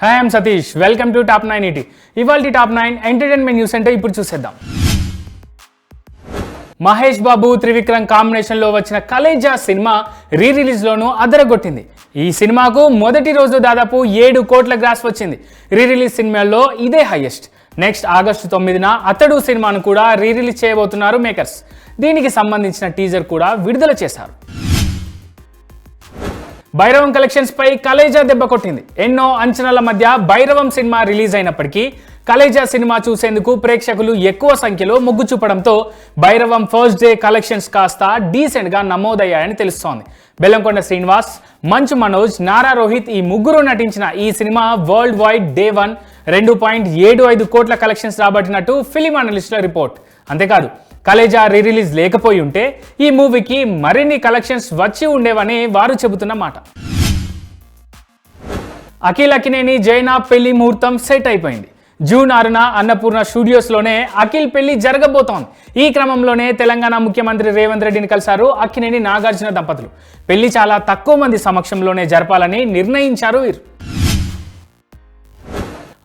Hi I'm Satish welcome to top nine ET ఇవాళ top nine entertainment news అంటే ఇప్పుడు చూసేద్దాం. మహేష్ బాబు త్రివిక్రమ్ కాంబినేషన్లో వచ్చిన కలేజా సినిమా రీ రిలీజ్లోనూ అదరగొట్టింది. ఈ సినిమాకు మొదటి రోజు దాదాపు ఏడు కోట్ల గ్రాస్ వచ్చింది. రీ రిలీజ్ సినిమాల్లో ఇదే హైయెస్ట్. నెక్స్ట్ ఆగస్టు తొమ్మిదిన అతడు సినిమాను కూడా రీ రిలీజ్ చేయబోతున్నారు మేకర్స్. దీనికి సంబంధించిన టీజర్ కూడా విడుదల చేశారు. భైరవం కలెక్షన్స్ పై కలేజా దెబ్బ కొట్టింది. ఎన్నో అంచనాల మధ్య భైరవం సినిమా రిలీజ్ అయినప్పటికీ కలేజా సినిమా చూసేందుకు ప్రేక్షకులు ఎక్కువ సంఖ్యలో మొగ్గు చూపడంతో భైరవం ఫస్ట్ డే కలెక్షన్స్ కాస్త డీసెంట్గా నమోదయ్యాయని తెలుస్తోంది. బెల్లంకొండ శ్రీనివాస్ మంచు మనోజ్ నారా రోహిత్ ఈ ముగ్గురు నటించిన ఈ cinema world wide day one రెండు పాయింట్ ఏడు ఐదు కోట్ల కలెక్షన్స్ రాబట్టినట్టు ఫిలిం అనలిస్టుల రిపోర్ట్. అంతేకాదు కలేజా రీ రిలీజ్ లేకపోయి ఉంటే ఈ మూవీకి మరిన్ని కలెక్షన్స్ వచ్చి ఉండేవని వారు చెబుతున్న మాట. అఖిల్ అకినేని జైనా పెళ్ళి ముహూర్తం సెట్ అయిపోయింది. జూన్ ఆరున అన్నపూర్ణ స్టూడియోస్లోనే అఖిల్ పెళ్ళి జరగబోతోంది. ఈ క్రమంలోనే తెలంగాణ ముఖ్యమంత్రి రేవంత్ రెడ్డిని కలిశారు అక్కినేని నాగార్జున దంపతులు. పెళ్ళి చాలా తక్కువ మంది సమక్షంలోనే జరపాలని నిర్ణయించారు వీరు.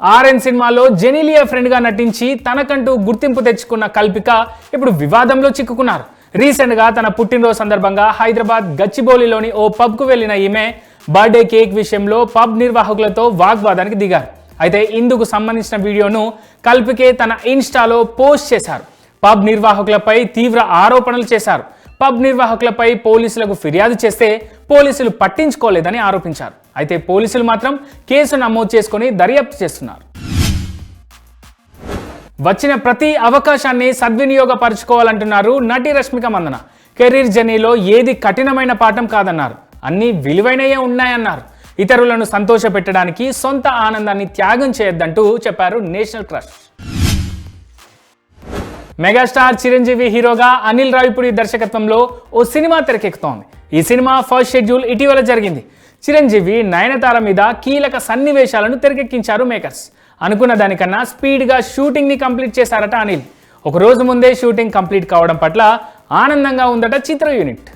ఆర్ఎన్ సినిమాలో జెనీలియా ఫ్రెండ్గా నటించి తనకంటూ గుర్తింపు తెచ్చుకున్న కల్పిక ఇప్పుడు వివాదంలో చిక్కుకున్నారు. రీసెంట్గా తన పుట్టినరోజు సందర్భంగా హైదరాబాద్ గచ్చిబౌలిలోని ఓ పబ్కు వెళ్ళిన ఈమె బర్త్డే కేక్ విషయంలో పబ్ నిర్వాహకులతో వాగ్వాదానికి దిగారు. అయితే ఇందుకు సంబంధించిన వీడియోను కల్పికే తన ఇన్స్టాలో పోస్ట్ చేశారు. పబ్ నిర్వాహకులపై తీవ్ర ఆరోపణలు చేశారు. పబ్ నిర్వాహకులపై పోలీసులకు ఫిర్యాదు చేస్తే పోలీసులు పట్టించుకోలేదని ఆరోపించారు. అయితే పోలీసులు మాత్రం కేసు నమోదు చేసుకొని దర్యాప్తు చేస్తున్నారు. వచ్చిన ప్రతి అవకాశాన్ని సద్వినియోగపరచుకోవాలంటున్నారు నటి రష్మిక మందన. కెరీర్ జర్నీలో ఏది కఠినమైన పాఠం కాదన్నారు. అన్నీ విలువైనయే ఉన్నాయన్నారు. ఇతరులను సంతోషపెట్టడానికి సొంత ఆనందాన్ని త్యాగం చేయొద్దంటూ చెప్పారు నేషనల్ క్రష్. మెగాస్టార్ చిరంజీవి హీరోగా అనిల్ రావిపూడి దర్శకత్వంలో ఓ సినిమా తెరకెక్కుతోంది. ఈ సినిమా ఫస్ట్ షెడ్యూల్ ఇటీవల జరిగింది. చిరంజీవి నయనతార మీద కీలక సన్నివేశాలను తెరకెక్కించారు మేకర్స్. అనుకున్న దానికన్నా స్పీడ్గా షూటింగ్ని కంప్లీట్ చేశారట అనిల్. ఒక రోజు ముందే షూటింగ్ కంప్లీట్ కావడం పట్ల ఆనందంగా ఉందట చిత్ర యూనిట్.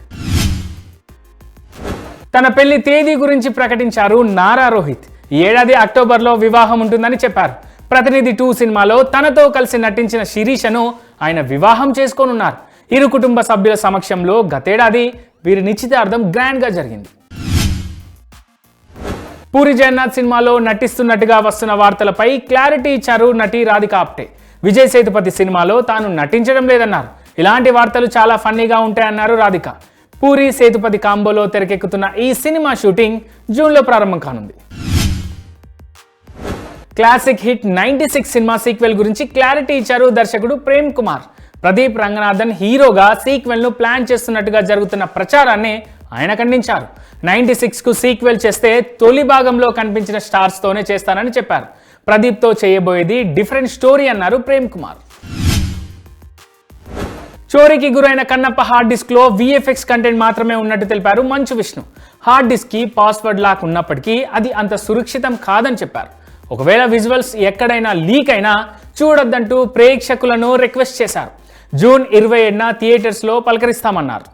తన పెళ్ళి తేదీ గురించి ప్రకటించారు నారా రోహిత్. ఏడాది అక్టోబర్లో వివాహం ఉంటుందని చెప్పారు. ప్రతినిధి టూ సినిమాలో తనతో కలిసి నటించిన శిరీషను ఆయన వివాహం చేసుకోనున్నారు. ఇరు కుటుంబ సభ్యుల సమక్షంలో గతేడాది వీరి నిశ్చితార్థం గ్రాండ్గా జరిగింది. పూరి జగన్నాథ్ సినిమాలో నటిస్తున్నట్టుగా వస్తున్న వార్తలపై క్లారిటీ ఇచ్చారు నటి రాధిక ఆప్టే. విజయ్ సేతుపతి సినిమాలో తాను నటించడం లేదన్నారు. ఇలాంటి వార్తలు చాలా ఫన్నీగా ఉంటాయన్నారు రాధిక. పూరి సేతుపతి కాంబోలో తెరకెక్కుతున్న ఈ సినిమా షూటింగ్ జూన్లో ప్రారంభం కానుంది. Classic hit ninety six cinema sequel గురించి క్లారిటీ ఇచ్చారు దర్శకుడు ప్రేమ్ కుమార్. ప్రదీప్ రంగనాథన్ హీరోగా సీక్వెల్ను ప్లాన్ చేస్తున్నట్టుగా జరుగుతున్న ప్రచారాన్ని ఆయన ఖండించారు. నైన్టీ సిక్స్కు సీక్వెల్ చేస్తే తొలి భాగంలో కనిపించిన స్టార్స్తోనే చేస్తానని చెప్పారు. ప్రదీప్తో చేయబోయేది డిఫరెంట్ స్టోరీ అన్నారు ప్రేమ్ కుమార్. చోరీకి గురైన కన్నప్ప హార్డ్ డిస్క్లో విఎఫ్ఎక్స్ కంటెంట్ మాత్రమే ఉన్నట్టు తెలిపారు మంచు విష్ణు. హార్డ్ డిస్క్కి పాస్వర్డ్ లాక్ ఉన్నప్పటికీ అది అంత సురక్షితం కాదని చెప్పారు. ఒకవేళ విజువల్స్ ఎక్కడైనా లీక్ అయినా చూడొద్దంటూ ప్రేక్షకులను రిక్వెస్ట్ చేశారు. జూన్ ఇరవై ఏడున థియేటర్స్లో పలకరిస్తామన్నారు.